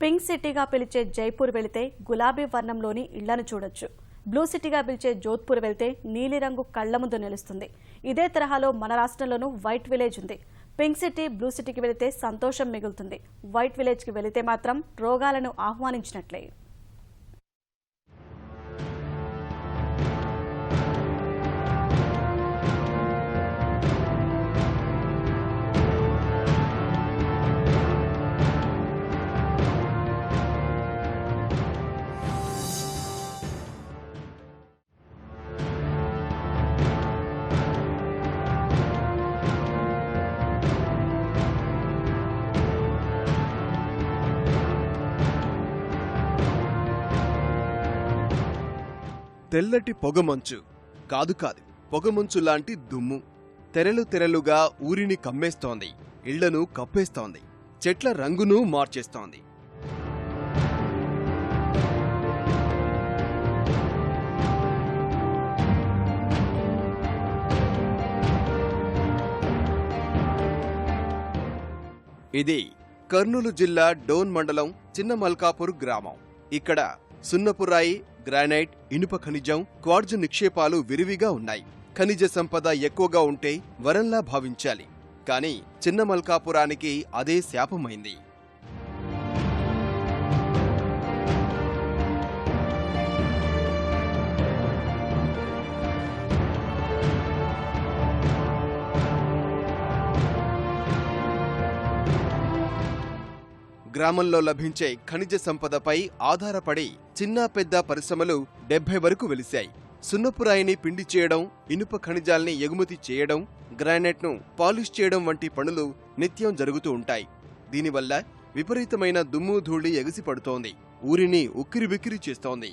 Pink సిటీగా పిలిచే జైపూర్ వెళితే గులాబీ వర్ణంలోని ఇళ్ళను చూడొచ్చు. బ్లూ సిటీగా పిలిచే జోధ్పూర్ వెళ్తే నీలిరంగు కళ్ళ ముందు నిలుస్తుంది. ఇదే తరహాలో మన రాష్ట్రంలోనూ వైట్ విలేజ్ ఉంది. పింక్ సిటీ బ్లూ సిటీకి వెళితే సంతోషం మిగులుతుంది. వైట్ విలేజ్కి వెళితే మాత్రం రోగాలను ఆహ్వానించినట్లే. తెల్లటి పొగమంచు. కాదు కాదు పొగమంచు లాంటి దుమ్ము. తెరలు తెరలుగా ఊరిని కమ్మేస్తోంది. ఇళ్ళను కప్పేస్తోంది. చెట్ల రంగును మార్చేస్తోంది. ఇది కర్నూలు జిల్లా డోన్ మండలం చిన్న మల్కాపూర్ గ్రామం. ఇక్కడ సున్నపురాయి గ్రానైట్ ఇనుప ఖనిజం క్వార్జ్ నిక్షేపాలు విరివిగా ఉన్నాయి. ఖనిజ సంపద ఎక్కువగా ఉంటే వరంలా భావించాలి. కానీ చిన్న మల్కాపురానికి అదే శాపమైంది. గ్రామంలో లభించే ఖనిజ సంపదపై ఆధారపడి చిన్న పెద్ద పరిశ్రమలు డెబ్బై వరకు వెలిశాయి. సున్నపురాయిని పిండి చేయడం ఇనుప ఖనిజాల్ని ఎగుమతి చేయడం గ్రానైట్ను పాలిష్ చేయడం వంటి పనులు నిత్యం జరుగుతూ ఉంటాయి. దీనివల్ల విపరీతమైన దుమ్ము ధూళి ఎగిసిపడుతోంది. ఊరిని ఉక్కిరిబిక్కిరి చేస్తోంది.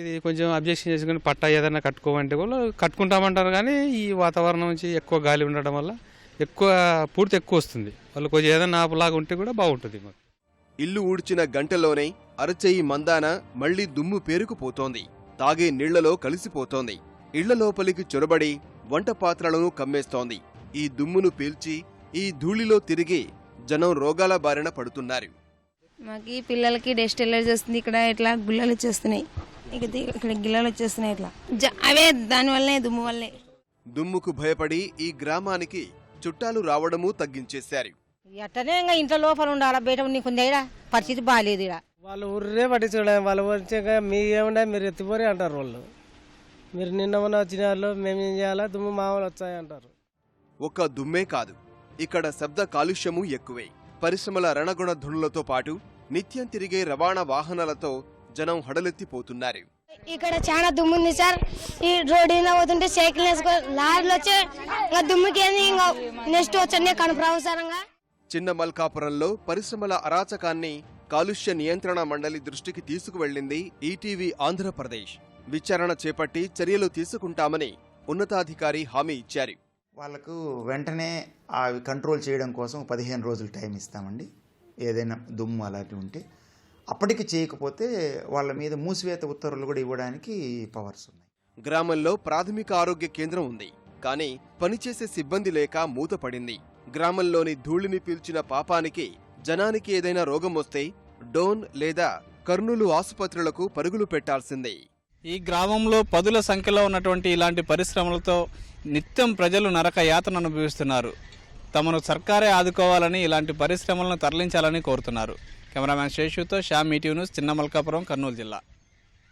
ఇది కొంచెం అబ్జెక్షన్ చేసుకుని పట్టా ఏదైనా కట్టుకోమంటే కూడా కట్టుకుంటామంటారు కానీ ఈ వాతావరణం నుంచి ఎక్కువ గాలి ఉండడం వల్ల ఎక్కువ పూర్తి ఎక్కువ వస్తుంది. వాళ్ళు కొంచెం ఏదైనా ఆపులాగా ఉంటే కూడా బాగుంటుంది మాకు. ఇల్లు ఊడ్చిన గంటలోనే అరచెయ్యి మందాన మళ్ళీ దుమ్ము పేరుకుపోతోంది. తాగే నీళ్ళలో కలిసిపోతోంది. ఇళ్ళ లోపలికి చొరబడి వంట పాత్రలను కమ్మేస్తోంది. ఈ దుమ్మును పీల్చి ఈ ధూళిలో తిరిగి జనం రోగాల బారిన పడుతున్నారు. మాకు ఈ పిల్లలకి డస్ట్ ఎలర్జీ వస్తుంది. ఇక్కడ ఇట్లా గుల్లలు వచ్చేస్తున్నాయి. ఇక ఇక్కడ గిల్లలు వచ్చేస్తున్నాయి ఇట్లా. జ- అవే దానివల్లనే దుమ్ము వల్లే. దుమ్ముకు భయపడి ఈ గ్రామానికి చుట్టాలు రావడమూ తగ్గించేశారు. ఎట్టనే ఇంకా ఇంట్లో లోపల ఉండాలా బయట పరిస్థితి బాగాలేదు ఇక్కడ వాళ్ళు ఊర్రే పట్టించుకోవడం వాళ్ళు వచ్చాక మీ ఏముండే మీరు ఎత్తిపోరి అంటారు వాళ్ళు. మీరు నిన్న మొన్న వచ్చిన వాళ్ళు మేము ఏం చేయాలా? దుమ్ము మామూలు వచ్చాయి అంటారు. ఒక్క దుమ్మే కాదు ఇక్కడ శబ్ద కాలుష్యము ఎక్కువే. పరిశ్రమల రణగుణ ధునులతో పాటు నిత్యం తిరిగే రవాణా వాహనాలతో జనం హడలెత్తిపోతున్నారు. ఇక్కడ చాలా దుమ్ము ఉంది సార్. ఈ రోడ్డు మీద పోతుంటే సైకిల్ వేసుకో లారీలు వచ్చి ఇంకా దుమ్ముకి ఇంకా నెక్స్ట్ వచ్చి కనపరావు సార్ ఇంకా చిన్న మల్కాపురంలో పరిశ్రమల అరాచకాన్ని కాలుష్య నియంత్రణ మండలి దృష్టికి తీసుకువెళ్ళింది ఈటీవీ ఆంధ్రప్రదేశ్. విచారణ చేపట్టి చర్యలు తీసుకుంటామని ఉన్నతాధికారి హామీ ఇచ్చారు. వాళ్ళకు వెంటనే అవి కంట్రోల్ చేయడం కోసం పదిహేను రోజులు టైం ఇస్తామండి. ఏదైనా దుమ్ము అలాంటివి ఉంటే అప్పటికి చేయకపోతే వాళ్ళ మీద మూసివేత ఉత్తర్వులు కూడా ఇవ్వడానికి పవర్స్ ఉన్నాయి. గ్రామంలో ప్రాథమిక ఆరోగ్య కేంద్రం ఉంది. కానీ పనిచేసే సిబ్బంది లేక మూతపడింది. గ్రామంలోని ధూళిని పీల్చిన పాపానికి జనానికి ఏదైనా రోగం వస్తే డోన్ లేదా కర్నూలు ఆసుపత్రులకు పరుగులు పెట్టాల్సిందే. ఈ గ్రామంలో పదుల సంఖ్యలో ఉన్నటువంటి ఇలాంటి పరిశ్రమలతో నిత్యం ప్రజలు నరక యాతన అనుభవిస్తున్నారు. తమను సర్కారే ఆదుకోవాలని ఇలాంటి పరిశ్రమలను తరలించాలని కోరుతున్నారు. కెమెరామ్యాన్ శేషుతో శ్యామ్ మీటివ్ న్యూస్ చిన్న మల్కాపురం కర్నూలు జిల్లా.